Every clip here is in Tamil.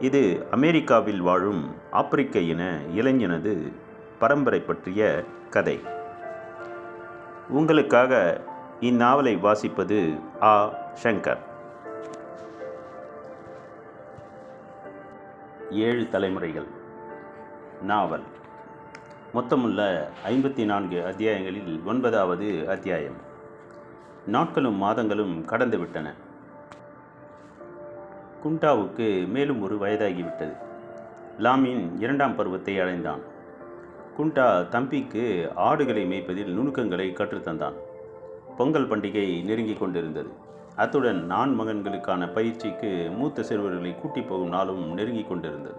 இது அமெரிக்காவில் வாழும் ஆப்பிரிக்க இன இளைஞனது பரம்பரை பற்றிய கதை. உங்களுக்காக இந்நாவலை வாசிப்பது ஆ. சங்கர். ஏழு தலைமுறைகள். நாவல். மொத்தமுள்ள ஐம்பத்தி நான்கு அத்தியாயங்களில் ஒன்பதாவது அத்தியாயம். நாட்களும் மாதங்களும் கடந்துவிட்டன குண்டாவுக்கு மேலும் ஒரு வயதாகிவிட்டது. லாமின் இரண்டாம் பருவத்தை அடைந்தான். குண்டா தம்பிக்கு ஆடுகளை மேய்ப்பதில் நுணுக்கங்களை கற்றுத்தந்தான். பொங்கல் பண்டிகை நெருங்கி கொண்டிருந்தது. அத்துடன் நான் மகன்களுக்கான பயிற்சிக்கு மூத்த சிறுவர்களை கூட்டி போகும் நாளும் நெருங்கி கொண்டிருந்தது.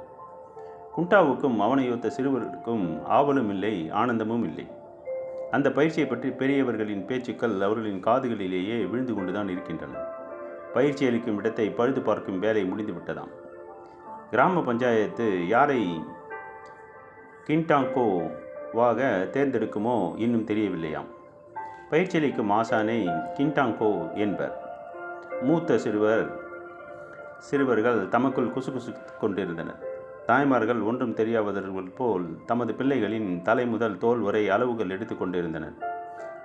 குண்டாவுக்கும் அவனையொத்த சிறுவர்களுக்கும் ஆவலும் இல்லை ஆனந்தமும் இல்லை. அந்த பயிற்சியை பற்றி பெரியவர்களின் பேச்சுக்கள் அவர்களின் காதுகளிலேயே விழுந்து கொண்டுதான் இருக்கின்றன. பயிற்சி அளிக்கும் இடத்தை பழுது பார்க்கும் வேலை முடிந்துவிட்டதாம் கிராம பஞ்சாயத்து யாரை கின்டாங்கோவாக தேர்ந்தெடுக்குமோ இன்னும் தெரியவில்லையாம். பயிற்சி அளிக்கும் ஆசானை கின்டாங்கோ என்பர். மூத்த சிறுவர் சிறுவர்கள் தமக்குள் குசுகுசு கொண்டிருந்தனர். தாய்மார்கள் ஒன்றும் தெரியாதவர்கள் போல் தமது பிள்ளைகளின் தலை முதல் தோல் வரை அளவுகள் எடுத்து கொண்டிருந்தனர்.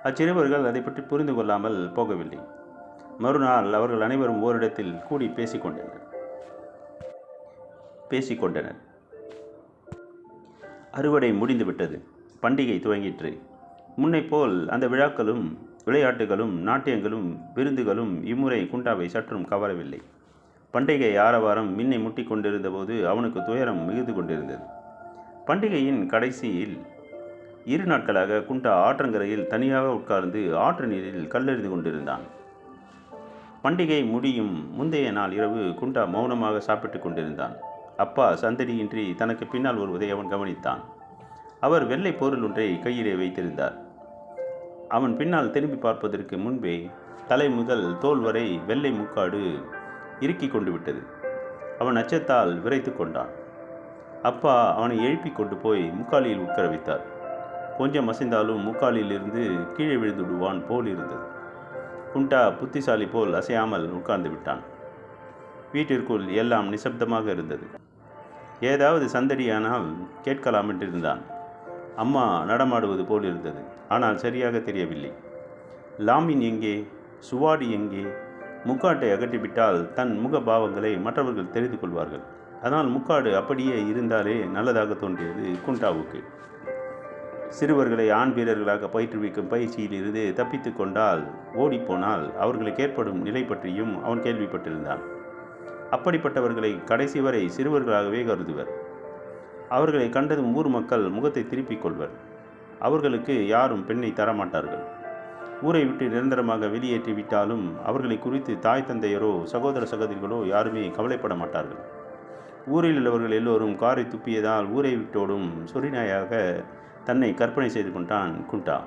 அச்சிறுவர்கள் அதை பற்றி புரிந்து கொள்ளாமல் போகவில்லை. மறுநாள் அவர்கள் அனைவரும் ஓரிடத்தில் கூடி பேசிக்கொண்டனர். பேசிக்கொண்டனர். அறுவடை முடிந்துவிட்டது. பண்டிகை துவங்கிற்று. முன்னை போல் அந்த விழாக்களும் விளையாட்டுகளும் நாட்டியங்களும் விருந்துகளும் இம்முறை குண்டாவை சற்றும் கவரவில்லை. பண்டிகை ஆரவாரம் மின்னை முட்டி கொண்டிருந்த போது அவனுக்கு துயரம் மிகுந்து கொண்டிருந்தது. பண்டிகையின் கடைசியில் இரு நாட்களாக குண்டா ஆற்றங்கரையில் தனியாக உட்கார்ந்து ஆற்று நீரில் கல்லெறிந்து கொண்டிருந்தான். பண்டிகை முடியும் முந்தைய நாள் இரவு குண்டா மௌனமாக சாப்பிட்டு கொண்டிருந்தான். அப்பா சந்தடியின்றி தனக்கு பின்னால் வருவதை அவன் கவனித்தான். அவர் வெள்ளை பொருள் ஒன்றை கையிலே வைத்திருந்தார். அவன் பின்னால் திரும்பி பார்ப்பதற்கு முன்பே தலை முதல் தோல் வரை வெள்ளை முக்காடு இறுக்கி கொண்டு விட்டது. அவன் அச்சத்தால் விரைத்து கொண்டான். அப்பா அவனை எழுப்பி கொண்டு போய் முக்காலியில் உட்கார வைத்தார். கொஞ்சம் அசைந்தாலும் முக்காலியிலிருந்து இருந்து கீழே விழுந்து விடுவான் போல் இருந்தது. குண்டா புத்திசாலி போல் அசையாமல் உட்கார்ந்து விட்டான். வீட்டிற்குள் எல்லாம் நிசப்தமாக இருந்தது. ஏதாவது சந்தடியானால் கேட்கலாம் என்றிருந்தான் அம்மா நடமாடுவது போல் இருந்தது. ஆனால் சரியாக தெரியவில்லை. லாமின் எங்கே? சுவாடி எங்கே? முக்காட்டை அகற்றிவிட்டால் தன் முக பாவங்களை மற்றவர்கள் தெரிந்து கொள்வார்கள். அதனால் முக்காடு அப்படியே இருந்தாலே நல்லதாக தோன்றியது குண்டாவுக்கு. சிறுவர்களை ஆண் வீரர்களாக பயிற்றுவிக்கும் பயிற்சியில் இருந்து தப்பித்து கொண்டால் ஓடிப்போனால் அவர்களுக்கு ஏற்படும் நிலை பற்றியும் அவன் கேள்விப்பட்டிருந்தான். அப்படிப்பட்டவர்களை கடைசி வரை சிறுவர்களாகவே கருதுவர். அவர்களை கண்டதும் ஊர் மக்கள் முகத்தை திருப்பிக் கொள்வர். அவர்களுக்கு யாரும் பெண்ணை தரமாட்டார்கள். ஊரை விட்டு நிரந்தரமாக வெளியேற்றி விட்டாலும் அவர்களை குறித்து தாய் தந்தையரோ சகோதர சகோதரிகளோ யாருமே கவலைப்பட மாட்டார்கள். ஊரில் உள்ளவர்கள் எல்லோரும் காரை துப்பியதால் ஊரை விட்டோடும் சொரிநாயாக தன்னை கற்பனை செய்து கொண்டான் குண்டா.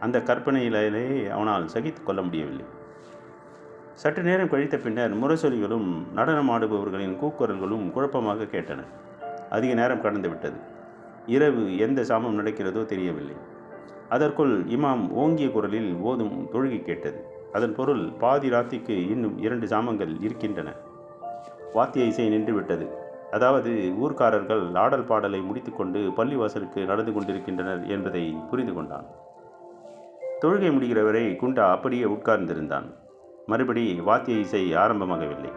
அந்த கற்பனையிலே அவனால் சகித்து கொள்ள முடியவில்லை. சற்று நேரம் கழித்த பின்னர் முரசொலிகளும் நடனமாடுபவர்களின் கூக்குரல்களும் குழப்பமாக கேட்டன. அதிக நேரம் கடந்துவிட்டது இரவு எந்த சாமம் நடக்கிறதோ தெரியவில்லை. அதற்குள் இமாம் ஓங்கிய குரலில் ஓதும் தொழுகை கேட்டது. அதன் பொருள் பாதி ராத்திக்கு இன்னும் இரண்டு சாமங்கள் இருக்கின்றன. வாத்திய இசை நின்றுவிட்டது அதாவது ஊர்க்காரர்கள் ஆடல் பாடலை முடித்துக்கொண்டு பள்ளிவாசலுக்கு நடந்து கொண்டிருக்கின்றனர் என்பதை புரிந்து கொண்டான். தொழுகை முடிகிறவரை குண்டா அப்படியே உட்கார்ந்திருந்தான். மறுபடி வாத்திய இசை ஆரம்பமாகவில்லை.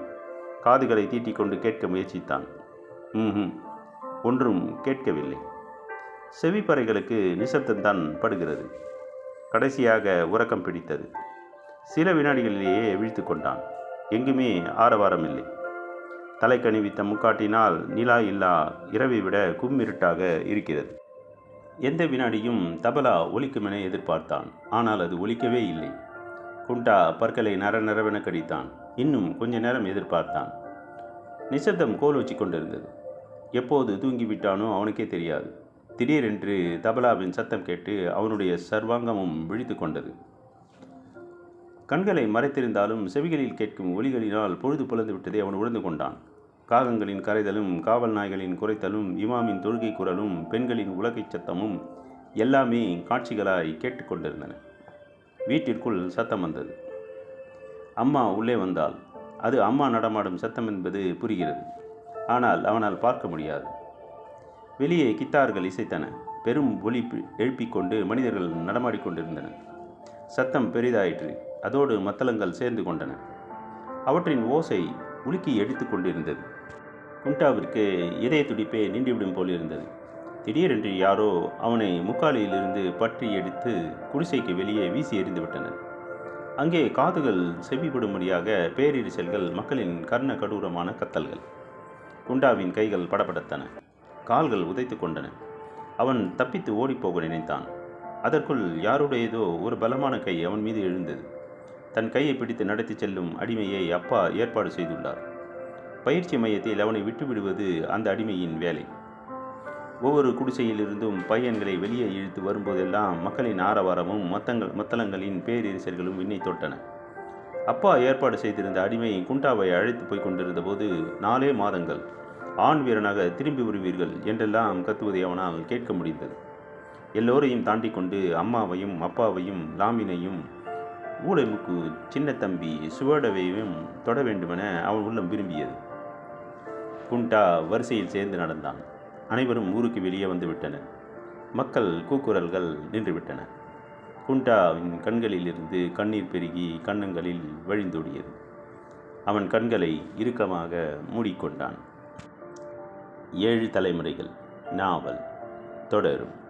காதுகளை தீட்டிக்கொண்டு கேட்க முயற்சித்தான். ம் ஒன்றும் கேட்கவில்லை. செவிப்பறைகளுக்கு நிசப்தம்தான் படுகிறது. கடைசியாக உறக்கம் பிடித்தது. சில வினாடிகளிலேயே வீழ்த்து கொண்டான் எங்குமே ஆரவாரம் இல்லை. தலை கணிவித்த முக்காட்டினால் நிலா இல்லா இரவை விட கும்மிருட்டாக இருக்கிறது. எந்த வினாடியும் தபலா ஒலிக்குமென எதிர்பார்த்தான். ஆனால் அது ஒலிக்கவே இல்லை. குண்டா பற்களை நர நரவென கடித்தான். இன்னும் கொஞ்ச நேரம் எதிர்பார்த்தான். நிசப்தம் கோல் வச்சு கொண்டிருந்தது. எப்போது தூங்கிவிட்டானோ அவனுக்கே தெரியாது. திடீரென்று தபலாவின் சத்தம் கேட்டு அவனுடைய சர்வாங்கமும் விழித்து கொண்டது. கண்களை மறைத்திருந்தாலும் செவிகளில் கேட்கும் ஒலிகளினால் பொழுது புலந்து விட்டதை அவன் உணர்ந்து கொண்டான். காகங்களின் கரைதலும் காவல் நாய்களின் குறைத்தலும் இமாமின் தொழுகை குரலும் பெண்களின் உலகைச் சத்தமும் எல்லாமே காட்சிகளாய் கேட்டுக்கொண்டிருந்தன வீட்டிற்குள் சத்தம் வந்தது. அம்மா உள்ளே வந்தால் அது அம்மா நடமாடும் சத்தம் என்பது புரிகிறது. ஆனால் அவனால் பார்க்க முடியாது. வெளியே கித்தார்கள் இசைத்தன. பெரும் ஒலி எழுப்பிக் கொண்டு மனிதர்கள் நடமாடிக்கொண்டிருந்தனர் சத்தம் பெரிதாயிற்று. அதோடு மத்தளங்கள் சேர்ந்து கொண்டன. அவற்றின் ஓசை உலுக்கி எடுத்து கொண்டிருந்தது. குண்டாவிற்கு இதய துடிப்பே நீண்டிவிடும் போல் இருந்தது. திடீரென்று யாரோ அவனை முக்காலியிலிருந்து பற்றி எடுத்து குடிசைக்கு வெளியே வீசி எறிந்து விட்டனர். அங்கே காதுகள் செவிப்படும்படியாக பேரிரிசல்கள் மக்களின் கர்ண கடூரமான கத்தல்கள். குண்டாவின் கைகள் படபடத்தன. கால்கள் உதைத்து கொண்டன. அவன் தப்பித்து ஓடிப்போக நினைத்தான். அதற்குள் யாருடையதோ ஒரு பலமான கை அவன் மீது எழுந்தது. தன் கையை பிடித்து நடத்தி செல்லும் அடிமையை அப்பா ஏற்பாடு செய்துள்ளார். பயிற்சி மையத்தில் அவனை விட்டுவிடுவது அந்த அடிமையின் வேலை. ஒவ்வொரு குடிசையிலிருந்தும் பையன்களை வெளியே இழுத்து வரும்போதெல்லாம் மக்களின் ஆரவாரமும் மத்தங்கள் மத்தளங்களின் பேரிரிசல்களும் விண்ணை தொட்டன. அப்பா ஏற்பாடு செய்திருந்த அடிமை குண்டாவை அழைத்து போய் கொண்டிருந்த போது நாலே மாதங்கள். ஆண் வீரனாக திரும்பி வருவீர்கள் என்றெல்லாம் கத்துவதை அவனால் கேட்க முடிந்தது. எல்லோரையும் தாண்டி கொண்டு அம்மாவையும் அப்பாவையும் லாமினையும் ஊழைமுக்கு சின்ன தம்பி சுவடவையும் தொட வேண்டுமென அவன் உள்ளம் விரும்பியது. குண்டா வரிசையில் சேர்ந்து நடந்தான். அனைவரும் ஊருக்கு வெளியே வந்துவிட்டனர். மக்கள் கூக்குரல்கள் நின்றுவிட்டன. குண்டாவின் கண்களிலிருந்து கண்ணீர் பெருகி கண்ணங்களில் வழிந்தோடியது. அவன் கண்களை இறுக்கமாக மூடிக்கொண்டான். ஏழு தலைமுறைகள். நாவல். தொடரும்.